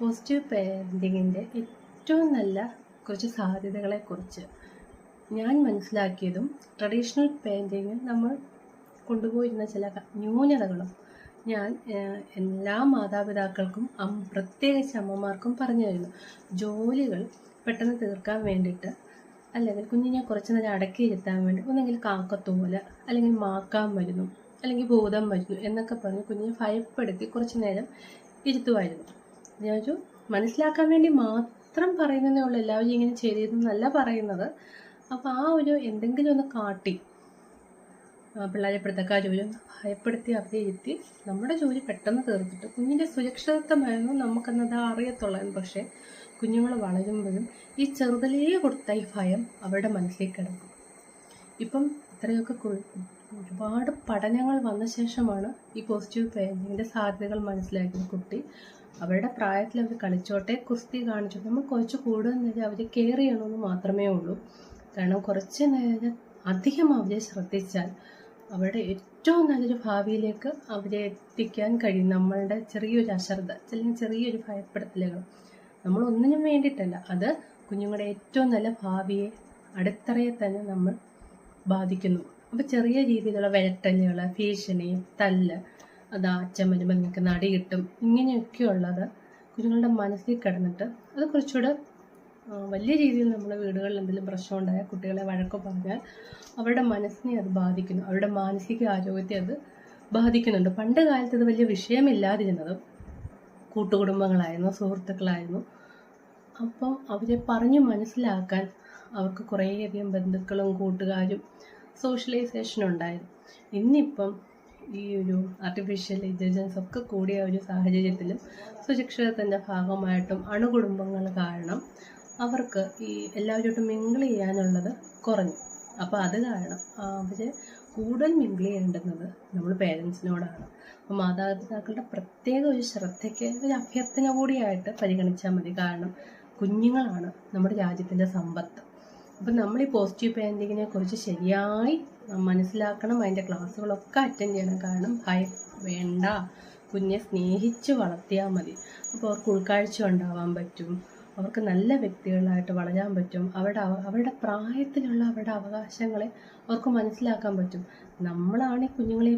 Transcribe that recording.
Positive പേരന്റിങ്ങിന്റെ ഏറ്റവും നല്ല കുറച്ച് സാധ്യതകളെക്കുറിച്ച് ഞാൻ മനസ്സിലാക്കിയതും ട്രഡീഷണൽ പെയിന്റിങ്ങിൽ നമ്മൾ കൊണ്ടുപോയിരുന്ന ചില ന്യൂനതകളും ഞാൻ എല്ലാ മാതാപിതാക്കൾക്കും പ്രത്യേകിച്ച് അമ്മമാർക്കും പറഞ്ഞു തരുന്നു. ജോലികൾ പെട്ടെന്ന് തീർക്കാൻ വേണ്ടിയിട്ട് അല്ലെങ്കിൽ കുഞ്ഞിനെ കുറച്ച് നേരം അടക്കിയിരുത്താൻ വേണ്ടി ഒന്നെങ്കിൽ കാക്കത്തോല അല്ലെങ്കിൽ മാക്കാൻ വരുന്നു അല്ലെങ്കിൽ ഭൂതം വരുന്നു എന്നൊക്കെ പറഞ്ഞ് കുഞ്ഞിനെ ഭയപ്പെടുത്തി കുറച്ച് നേരം ഇരുത്തുമായിരുന്നു. ഞാനൊരു മനസ്സിലാക്കാൻ വേണ്ടി മാത്രം പറയുന്നതേ ഉള്ളൂ. എല്ലാവരും ഇങ്ങനെ ചെയ്തിരുന്നല്ല പറയുന്നത്. അപ്പോൾ ആ ഒരു എന്തെങ്കിലും ഒന്ന് കാട്ടി. പിള്ളേരെ പിടുത്തക്കാർ ഒന്ന് ഭയപ്പെടുത്തി അവരെ ഇരുത്തി നമ്മുടെ ജോലി പെട്ടെന്ന് തീർത്തിട്ട്. കുഞ്ഞിന്റെ സുരക്ഷിതത്വമായിരുന്നു നമുക്കെന്നത് അറിയത്തുള്ളായിരുന്നു പക്ഷേ കുഞ്ഞുങ്ങൾ വളരുമ്പോഴും ഈ ചെറുതലേ കൊടുത്ത ഈ ഭയം അവരുടെ മനസ്സിലേക്ക് കിടക്കും. ഇപ്പം ഇത്രയൊക്കെ ഒരുപാട് പഠനങ്ങൾ വന്ന ശേഷമാണ് ഈ പോസിറ്റീവ് പേരന്റിങ്ങിന്റെ സാധ്യതകൾ മനസ്സിലാക്കിയത്. കുട്ടി അവരുടെ പ്രായത്തിൽ അവർ കളിച്ചോട്ടെ കുസ്തി കാണിച്ചു നമ്മൾ കുറച്ച് കൂടുതൽ അവരെ കെയർ ചെയ്യണമെന്ന് മാത്രമേ ഉള്ളൂ. കാരണം കുറച്ച് നേരം അധികം അവരെ ശ്രദ്ധിച്ചാൽ അവരുടെ ഏറ്റവും നല്ലൊരു ഭാവിയിലേക്ക് അവരെ എത്തിക്കാൻ കഴിയും. നമ്മളുടെ ചെറിയൊരു അശ്രദ്ധ അല്ലെങ്കിൽ ചെറിയൊരു ഭയപ്പെടുത്തലുകൾ നമ്മൾ ഒന്നിനും വേണ്ടിയിട്ടല്ല. അത് കുഞ്ഞുങ്ങളുടെ ഏറ്റവും നല്ല ഭാവിയെ അടിത്തറയെ തന്നെ നമ്മൾ ബാധിക്കുന്നു. അപ്പോൾ ചെറിയ രീതിയിലുള്ള വിരട്ടലുകൾ ഭീഷണി തല്ല് അതാ വരുമ്പോൾ നിങ്ങൾക്ക് നടി കിട്ടും. ഇങ്ങനെയൊക്കെയുള്ളത് കുഞ്ഞുങ്ങളുടെ മനസ്സിൽ കിടന്നിട്ട് അത് കുറച്ചുകൂടെ വലിയ രീതിയിൽ നമ്മുടെ വീടുകളിൽ എന്തെങ്കിലും പ്രശ്നം ഉണ്ടായാൽ കുട്ടികളെ വഴക്ക് പറഞ്ഞാൽ അവരുടെ മനസ്സിനെ അത് ബാധിക്കുന്നു. അവരുടെ മാനസിക ആരോഗ്യത്തെ അത് ബാധിക്കുന്നുണ്ട്. പണ്ട് കാലത്ത് ഇത് വലിയ വിഷയമില്ലാതിരുന്നത് കൂട്ടുകുടുംബങ്ങളായിരുന്നു സുഹൃത്തുക്കളായിരുന്നു. അപ്പം അവരെ പറഞ്ഞു മനസ്സിലാക്കാൻ അവർക്ക് കുറേയധികം ബന്ധുക്കളും കൂട്ടുകാരും സോഷ്യലൈസേഷൻ ഉണ്ടായിരുന്നു. ഇന്നിപ്പം ഈ ഒരു ആർട്ടിഫിഷ്യൽ ഇന്റലിജൻസ് ഒക്കെ കൂടിയ ഒരു സാഹചര്യത്തിലും സുരക്ഷിതത്തിന്റെ ഭാഗമായിട്ടും അണുകുടുംബങ്ങൾ കാരണം അവർക്ക് ഈ എല്ലാവരോട്ടും മിങ്കിൾ ചെയ്യാനുള്ളത് കുറഞ്ഞു. അപ്പോൾ അത് കാരണം അവർ കൂടുതൽ മിങ്കിൾ ചെയ്യേണ്ടുന്നത് നമ്മൾ പേരൻസിനോടാണ് അപ്പോൾ മാതാപിതാക്കളുടെ പ്രത്യേക ഒരു ശ്രദ്ധയ്ക്ക് ഒരു അഭ്യർത്ഥന കൂടിയായിട്ട് പരിഗണിച്ചാൽ മതി. കാരണം കുഞ്ഞുങ്ങളാണ് നമ്മുടെ രാജ്യത്തിന്റെ സമ്പത്ത്. അപ്പം നമ്മൾ ഈ പോസിറ്റീവ് പാരന്റിങ്ങിനെ കുറിച്ച് ശരിയായി മനസ്സിലാക്കണം. അതിന്റെ ക്ലാസ്സുകളൊക്കെ അറ്റൻഡ് ചെയ്യണം. കാരണം ഭയം വേണ്ട. കുഞ്ഞെ സ്നേഹിച്ച് വളർത്തിയാൽ മതി. അപ്പോൾ അവർക്ക് ഉൾക്കാഴ്ച ഉണ്ടാവാൻ പറ്റും. അവർക്ക് നല്ല വ്യക്തികളായിട്ട് വളരാൻ പറ്റും. അവരുടെ അവരുടെ പ്രായത്തിലുള്ള അവരുടെ അവകാശങ്ങളെ അവർക്ക് മനസ്സിലാക്കാൻ പറ്റും. നമ്മളാണ് ഈ കുഞ്ഞുങ്ങളെ